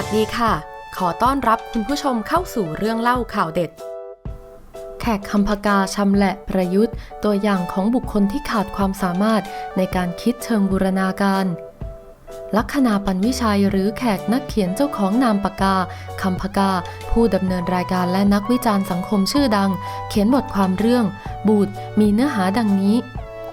วัสดีค่ะ ขอต้อนรับคุณผู้ชมเข้าสู่เรื่องเล่าข่าวเด็ด แขกคำพกาชำแหละประยุทธ์ ตัวอย่างของบุคคลที่ขาดความสามารถในการคิดเชิงบูรณาการ ลัคนาปันวิชัยหรือแขกนักเขียนเจ้าของนามปากกาคำพกา ผู้ดำเนินรายการและนักวิจารณ์สังคมชื่อดัง เขียนบทความเรื่อง บูดมีเนื้อหาดังนี้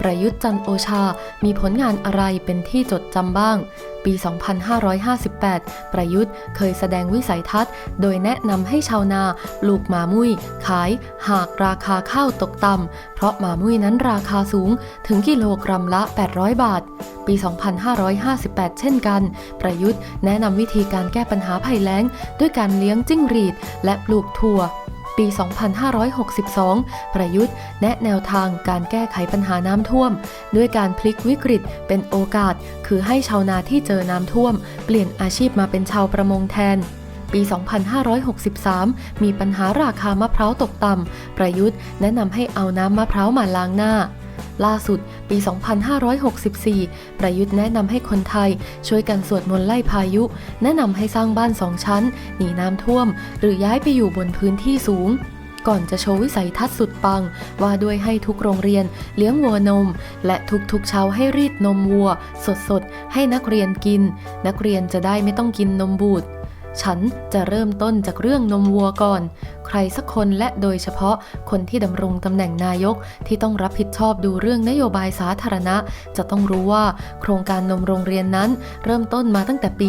ประยุทธ์จันโอชา มีผลงานอะไรเป็นที่จดจำบ้าง ปี 2558 ประยุทธ์เคยแสดงวิสัยทัศน์ โดยแนะนำให้ชาวนาปลูกหมามุ้ย ขาย หากราคาข้าวตกต่ำ เพราะหมามุ้ยนั้นราคาสูงถึงกิโลกรัมละ 800 บาท ปี 2558 เช่นกัน ประยุทธ์แนะนำวิธีการแก้ปัญหาภัยแล้ง ด้วยการเลี้ยงจิ้งหรีด และปลูกถั่ว ปี 2562 ประยุทธ์ แนะแนวทางการแก้ไขปัญหาน้ำท่วม ด้วยการพลิกวิกฤตเป็นโอกาส คือให้ชาวนาที่เจอน้ำท่วม เปลี่ยนอาชีพมาเป็นชาวประมงแทนปี 2563 มีปัญหาราคามะพร้าวตกต่ำ ประยุทธ์แนะนำให้เอาน้ำมะพร้าวมาล้างหน้า ล่าสุดปี 2564 ประยุทธ์แนะนำให้คนไทย ช่วยกันสวดมนต์ไล่พายุ แนะนำให้สร้างบ้านสองชั้น หนีน้ำท่วม หรือย้ายไปอยู่บนพื้นที่สูง ก่อนจะโชว์วิสัยทัศน์สุดปัง ว่าด้วยให้ทุกโรงเรียน เลี้ยงวัวนม และทุกๆเช้าให้รีดนมวัว สดๆ ให้นักเรียนกิน นักเรียนจะได้ไม่ต้องกินนมบูดฉันจะเริ่มต้นจากเรื่องนมวัวก่อน ใครสักคนและโดยเฉพาะคนที่ดำรงตำแหน่งนายกที่ต้องรับผิดชอบดูเรื่องนโยบายสาธารณะ จะต้องรู้ว่าโครงการนมโรงเรียนนั้น เริ่มต้นมาตั้งแต่ปี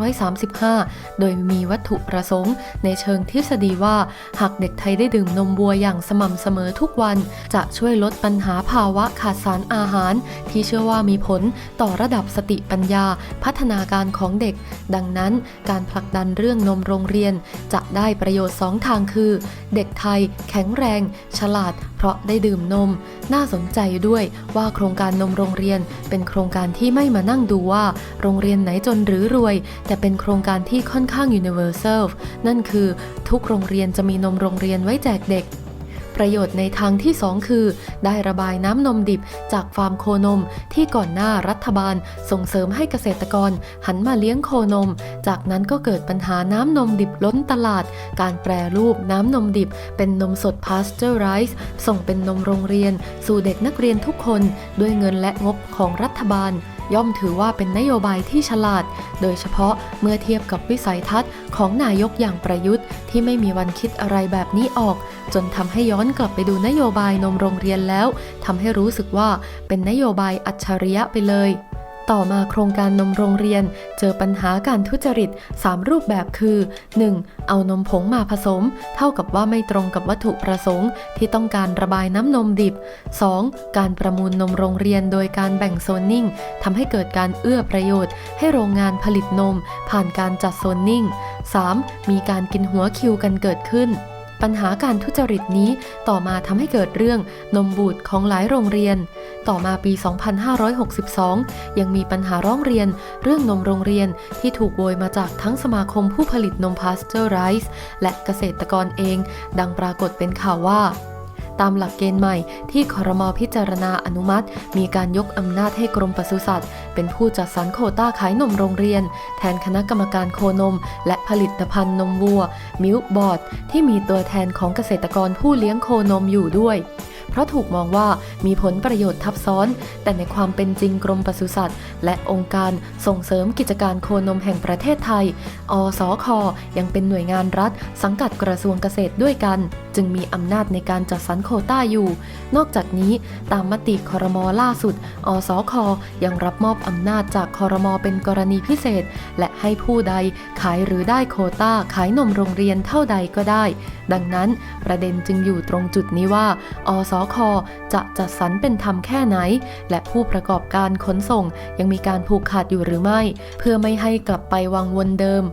2535 โดยมีวัตถุประสงค์ ในเชิงทฤษฎีว่า หากเด็กไทยได้ดื่มนมวัวอย่างสม่ำเสมอทุกวัน จะช่วยลดปัญหาภาวะขาดสารอาหาร ที่เชื่อว่ามีผลต่อระดับสติปัญญาพัฒนาการของเด็ก ดังนั้นการผลักดันเรื่องนมโรงเรียนจะได้ประโยชน์สองทางคือ เด็กไทยแข็งแรง ฉลาด เพราะได้ดื่มนม น่าสนใจด้วยว่าโครงการนมโรงเรียน เป็นโครงการที่ไม่มานั่งดูว่า โรงเรียนไหนจนหรือรวย แต่เป็นโครงการที่ค่อนข้าง universal นั่นคือ ทุกโรงเรียนจะมีนมโรงเรียนไว้แจกเด็ก ประโยชน์ในทางที่ 2 คือ ได้ระบายน้ำนมดิบจากฟาร์มโคนม ที่ก่อนหน้ารัฐบาลส่งเสริมให้เกษตรกร หันมาเลี้ยงโคนม จากนั้นก็เกิดปัญหาน้ำนมดิบล้นตลาด การแปรรูปน้ำนมดิบ เป็นนมสดพาสเจอร์ไรส์ส่งเป็นนมโรงเรียน สู่เด็กนักเรียนทุกคน ด้วยเงินและงบของรัฐบาล ย่อมถือว่าเป็นนโยบายที่ฉลาด โดยเฉพาะเมื่อเทียบกับวิสัยทัศน์ของนายกอย่างประยุทธ์ ที่ไม่มีวันคิดอะไรแบบนี้ออก จนทำให้ย้อนกลับไปดูนโยบายนมโรงเรียนแล้วทำให้รู้สึกว่าเป็นนโยบายอัจฉริยะไปเลย ต่อมาโครงการนมโรงเรียน เจอปัญหาการทุจริต 3 รูปแบบคือ 1. เอานมผงมาผสม เท่ากับว่าไม่ตรงกับวัตถุประสงค์ที่ต้องการระบายน้ำนมดิบ 2. การประมูลนมโรงเรียนโดยการแบ่งโซนนิ่งทำให้เกิดการเอื้อประโยชน์ ให้โรงงานผลิตนม ผ่านการจัดโซนนิ่ง 3. มีการกินหัวคิวกันเกิดขึ้น ปัญหาการทุจริตนี้ต่อมาทำให้เกิดเรื่องนมบูดของหลายโรงเรียน ต่อมาปี 2562 ยังมีปัญหาร้องเรียนเรื่องนมโรงเรียนที่ถูกโวยมาจากทั้งสมาคมผู้ผลิตนมพาสเจอร์ไรส์และเกษตรกรเอง ดังปรากฏเป็นข่าวว่า ตามหลักเกณฑ์ใหม่ที่คอรมอพิจารณาอนุมัติ มีการยกอำนาจให้กรมปศุสัตว์ เป็นผู้จัดสรรโควต้าขายนมโรงเรียน แทนคณะกรรมการโคนม และผลิตภัณฑ์นมวัว มิลบอร์ด ที่มีตัวแทนของเกษตรกรผู้เลี้ยงโคนมอยู่ด้วยเพราะถูกมองว่ามีผลประโยชน์ทับซ้อน แต่ในความเป็นจริงกรมปศุสัตว์ และองค์การส่งเสริมกิจการโคนมแห่งประเทศไทย อสค ยังเป็นหน่วยงานรัฐ สังกัดกระทรวงเกษตรด้วยกัน จึงมีอำนาจในการจัดสรรโคต้าอยู่ นอกจากนี้ตามมติครมล่าสุด อสคยังรับมอบอำนาจจากครมเป็นกรณีพิเศษ และให้ผู้ใดขายหรือได้โคต้าขายนมโรงเรียนเท่าใดก็ได้ ดังนั้นประเด็นจึงอยู่ตรงจุดนี้ว่า อสคจะจัดสรรเป็นธรรมแค่ไหน และผู้ประกอบการขนส่งยังมีการผูกขาดอยู่หรือไม่ เพื่อไม่ให้กลับไปวังวนเดิม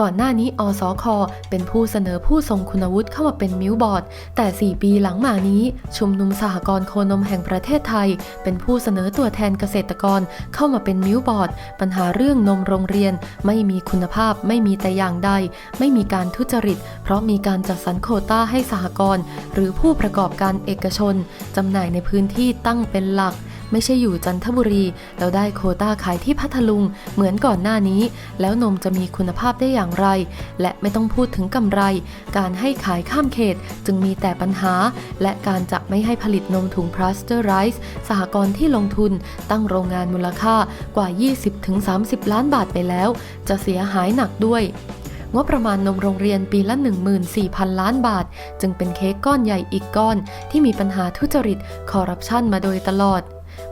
ก่อนหน้านี้อสคเป็นผู้เสนอผู้ทรงคุณวุฒิเข้ามาเป็นมิวบอร์ด แต่ 4 ปีหลังมานี้ ชุมนุมสหกรณ์โคนมแห่งประเทศไทย เป็นผู้เสนอตัวแทนเกษตรกรเข้ามาเป็นมิวบอร์ด ปัญหาเรื่องนมโรงเรียน ไม่มีคุณภาพไม่มีแต่อย่างใด ไม่มีการทุจริต เพราะมีการจัดสรรโคต้าให้สหกรณ์หรือผู้ประกอบการเอกชนจำหน่ายในพื้นที่ตั้งเป็นหลัก ไม่ใช่อยู่จันทบุรี แล้วได้โคต้าขายที่พัทลุง เหมือนก่อนหน้านี้ แล้วนมจะมีคุณภาพได้อย่างไร และไม่ต้องพูดถึงกำไร การให้ขายข้ามเขตจึงมีแต่ปัญหา และการจะไม่ให้ผลิตนมถุงพลาสเตอร์ไรส์สหกรณ์ที่ลงทุน ตั้งโรงงานมูลค่ากว่า 20-30 ล้านบาทไปแล้ว จะเสียหายหนักด้วยงบประมาณนมโรงเรียนปีละ 14,000 ล้านบาท จึงเป็นเค้กก้อนใหญ่อีกก้อน ที่มีปัญหาทุจริตคอร์รัปชันมาโดยตลอด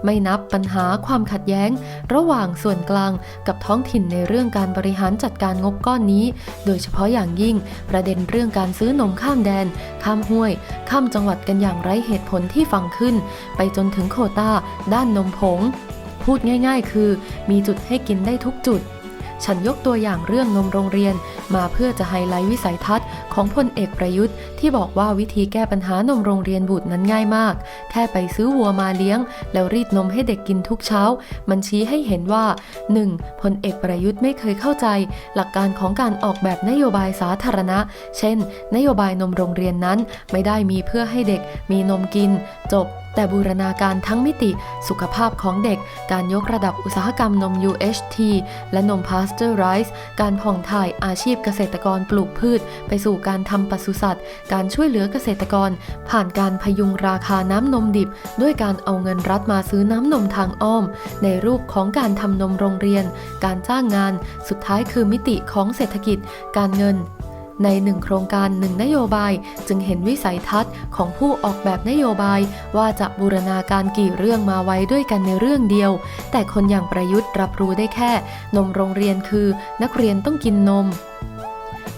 ไม่นับปัญหาความขัดแย้ง ระหว่างส่วนกลางกับท้องถิ่นในเรื่องการบริหารจัดการงบก้อนนี้ โดยเฉพาะอย่างยิ่ง ประเด็นเรื่องการซื้อนมข้ามแดน ข้ามห้วย ข้ามจังหวัดกันอย่างไร้เหตุผลที่ฟังขึ้น ไปจนถึงโคตาด้านนมผง พูดง่าย ๆ คือ มีจุดให้กินได้ทุกจุด ฉันยกตัวอย่างเรื่องนมโรงเรียน มาเพื่อจะไฮไลท์วิสัยทัศน์ของพลเอกประยุทธ์ ที่บอกว่าวิธีแก้ปัญหานมโรงเรียนบุตรนั้นง่ายมาก แค่ไปซื้อวัวมาเลี้ยง แล้วรีดนมให้เด็กกินทุกเช้า มันชี้ให้เห็นว่า 1. พลเอกประยุทธ์ไม่เคยเข้าใจ หลักการของการออกแบบนโยบายสาธารณะ เช่น นโยบายนมโรงเรียนนั้นไม่ได้มีเพื่อให้เด็กมีนมกิน จบ แต่บูรณาการทั้งมิติ สุขภาพของเด็ก การยกระดับอุตสาหกรรมนม UHT และนมพาสเจอร์ไรส์การผ่องถ่ายอาชีพเกษตรกรปลูกพืช ไปสู่การทำปศุสัตว์ การช่วยเหลือเกษตรกร ผ่านการพยุงราคาน้ำนมดิบ ด้วยการเอาเงินรัฐมาซื้อน้ำนมทางอ้อม ในรูปของการทำนมโรงเรียน การจ้างงาน สุดท้ายคือมิติของเศรษฐกิจ การเงิน ในหนึ่งโครงการหนึ่งนโยบาย จึงเห็นวิสัยทัศน์ของผู้ออกแบบนโยบาย ว่าจะบูรณาการกี่เรื่องมาไว้ด้วยกันในเรื่องเดียว แต่คนอย่างประยุทธ์รับรู้ได้แค่ นมโรงเรียนคือ นักเรียนต้องกินนม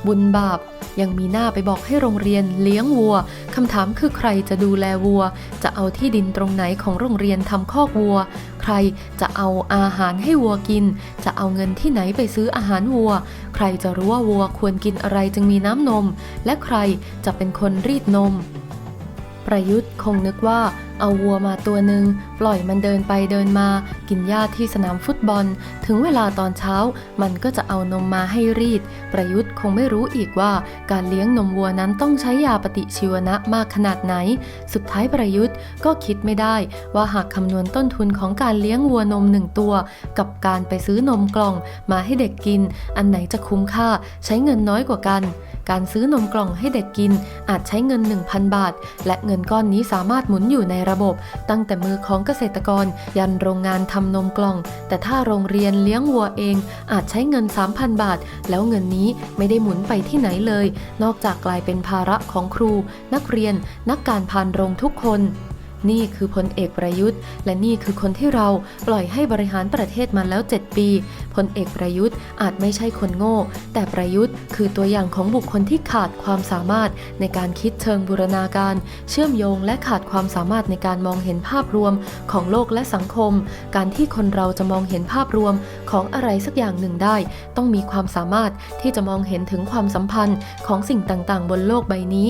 บุญบาป ยังมีหน้าไปบอกให้โรงเรียนเลี้ยงวัว คำถามคือใครจะดูแลวัว จะเอาที่ดินตรงไหนของโรงเรียนทำคอกวัว ใครจะเอาอาหารให้วัวกิน จะเอาเงินที่ไหนไปซื้ออาหารวัว ใครจะรู้ว่าวัวควรกินอะไรจึงมีน้ำนม และใครจะเป็นคนรีดนม ประยุทธ์คงนึกว่าเอาวัวมาตัวหนึ่งปล่อยมันเดินไปเดินมากินหญ้าที่สนามฟุตบอล ถึงเวลาตอนเช้า มันก็จะเอานมมาให้รีด ประยุทธ์คงไม่รู้อีกว่า การเลี้ยงนมวัวนั้นต้องใช้ยาปฏิชีวนะมากขนาดไหน สุดท้ายประยุทธ์ก็คิดไม่ได้ว่าหากคำนวณต้นทุนของการเลี้ยงวัวนมหนึ่งตัว กับการไปซื้อนมกล่อง มาให้เด็กกิน อันไหนจะคุ้มค่า ใช้เงินน้อยกว่ากันการซื้อนมกล่องให้เด็กกินอาจใช้เงิน 1,000 บาท และเงินก้อนนี้สามารถหมุนอยู่ในระบบ ตั้งแต่มือของเกษตรกร ยันโรงงานทำนมกล่อง แต่ถ้าโรงเรียนเลี้ยงวัวเอง อาจใช้เงิน 3,000 บาท แล้วเงินนี้ไม่ได้หมุนไปที่ไหนเลย นอกจากกลายเป็นภาระของครู นักเรียน นักการพานโรงทุกคน นี่คือพลเอกประยุทธ์ และนี่คือคนที่เราปล่อยให้บริหารประเทศมาแล้ว 7 ปีพลเอกประยุทธ์อาจไม่ใช่คนโง่ แต่ประยุทธ์คือตัวอย่างของบุคคลที่ขาดความสามารถในการคิดเชิงบูรณาการ เชื่อมโยงและขาดความสามารถในการมองเห็นภาพรวมของโลกและสังคม การที่คนเราจะมองเห็นภาพรวมของอะไรสักอย่างหนึ่งได้ ต้องมีความสามารถที่จะมองเห็นถึงความสัมพันธ์ของสิ่งต่างๆ บนโลกใบนี้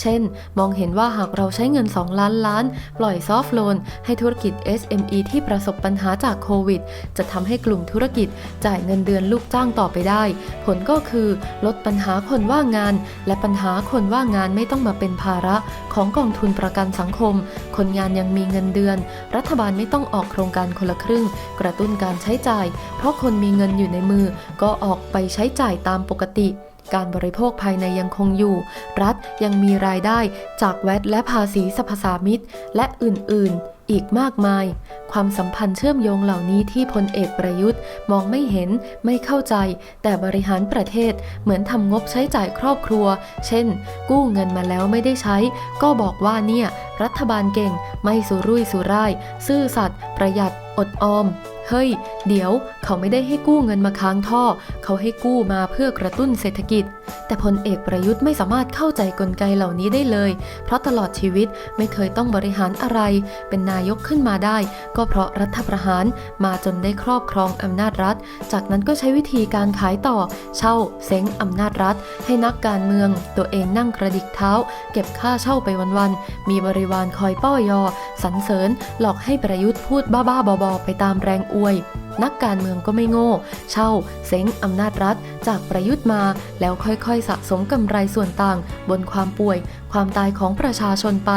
เช่น มองเห็นว่าหากเราใช้เงิน 2 ล้านล้าน ปล่อยซอฟท์โลนให้ธุรกิจ SME ที่ประสบปัญหาจากโควิด จะทำให้กลุ่มธุรกิจจ่ายเงินเดือนลูกจ้างต่อไปได้ ผลก็คือ ลดปัญหาคนว่างงาน และปัญหาคนว่างงานไม่ต้องมาเป็นภาระของกองทุนประกันสังคม คนงานยังมีเงินเดือน รัฐบาลไม่ต้องออกโครงการคนละครึ่ง กระตุ้นการใช้จ่าย เพราะคนมีเงินอยู่ในมือก็ออกไปใช้จ่ายตามปกติ การบริโภคภายในยังคงอยู่ รัฐยังมีรายได้จากแวตและภาษีสรรพสามิตและอื่น ๆ อีกมากมาย ความสัมพันธ์เชื่อมโยงเหล่านี้ที่พลเอกประยุทธ์ มองไม่เห็นไม่เข้าใจ แต่บริหารประเทศเหมือนทำงบใช้จ่ายครอบครัว เช่น กู้เงินมาแล้วไม่ได้ใช้ ก็บอกว่าเนี่ย รัฐบาลเก่ง ไม่สุรุ่ยสุร่าย ซื่อสัตย์ประหยัดอดออมเฮ้ย เดี๋ยวเขาไม่ได้ให้กู้เงินมาค้างท่อ เขาให้กู้มาเพื่อกระตุ้นเศรษฐกิจ แต่พลเอกประยุทธ์ไม่สามารถเข้าใจกลไกเหล่านี้ได้เลย เพราะตลอดชีวิตไม่เคยต้องบริหารอะไร เป็นนายกขึ้นมาได้ ก็เพราะรัฐประหารมาจนได้ครอบครองอำนาจรัฐ จากนั้นก็ใช้วิธีการขายต่อ เช่าเซ้งอำนาจรัฐ ให้นักการเมือง ตัวเองนั่งกระดิกเท้า เก็บค่าเช่าไปวันๆมีบริวารคอยป้อยอสรรเสริญหลอกให้ประยุทธ์พูดบ้าๆบอๆไปตามแรงอวย นักการเมืองก็ไม่โง่ เช่าเซ้งอำนาจรัฐ จากประยุทธ์มา แล้วค่อยๆ สะสมกำไรส่วนต่าง บนความป่วย ความตายของประชาชนไป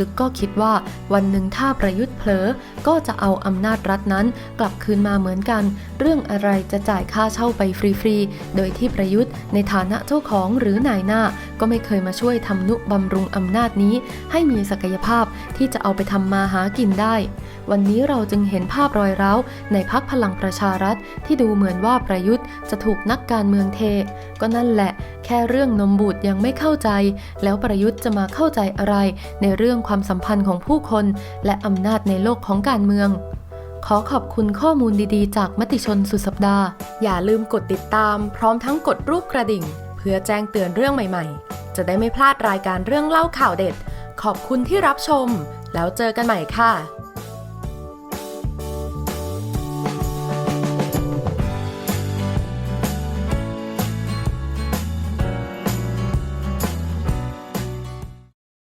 ลึกๆก็คิดว่าวันหนึ่งถ้าประยุทธ์เผลอ ก็จะเอาอำนาจรัฐนั้น กลับคืนมาเหมือนกัน เรื่องอะไรจะจ่ายค่าเช่าไปฟรีๆ โดยที่ประยุทธ์ในฐานะเจ้าของหรือนายหน้า ก็ไม่เคยมาช่วยทำนุบำรุงอำนาจนี้ ให้มีศักยภาพที่จะเอาไปทำมาหากินได้ วันนี้เราจึงเห็นภาพรอยร้าวในพักพลังประชารัฐที่ดูเหมือนว่าประยุทธ์จะถูกนักการเมืองเท ก็นั่นแหละ แค่เรื่องนมบูดยังไม่เข้าใจ แล้วประยุทธ์จะมาเข้าใจอะไร ในเรื่องความสัมพันธ์ของผู้คน และอำนาจในโลกของการเมือง ขอขอบคุณข้อมูลดีๆ จากมติชนสุดสัปดาห์ อย่าลืมกดติดตาม พร้อมทั้งกดรูปกระดิ่ง เพื่อแจ้งเตือนเรื่องใหม่ๆ จะได้ไม่พลาดรายการเรื่องเล่าข่าวเด็ด ขอบคุณที่รับชม แล้วเจอกันใหม่ค่ะ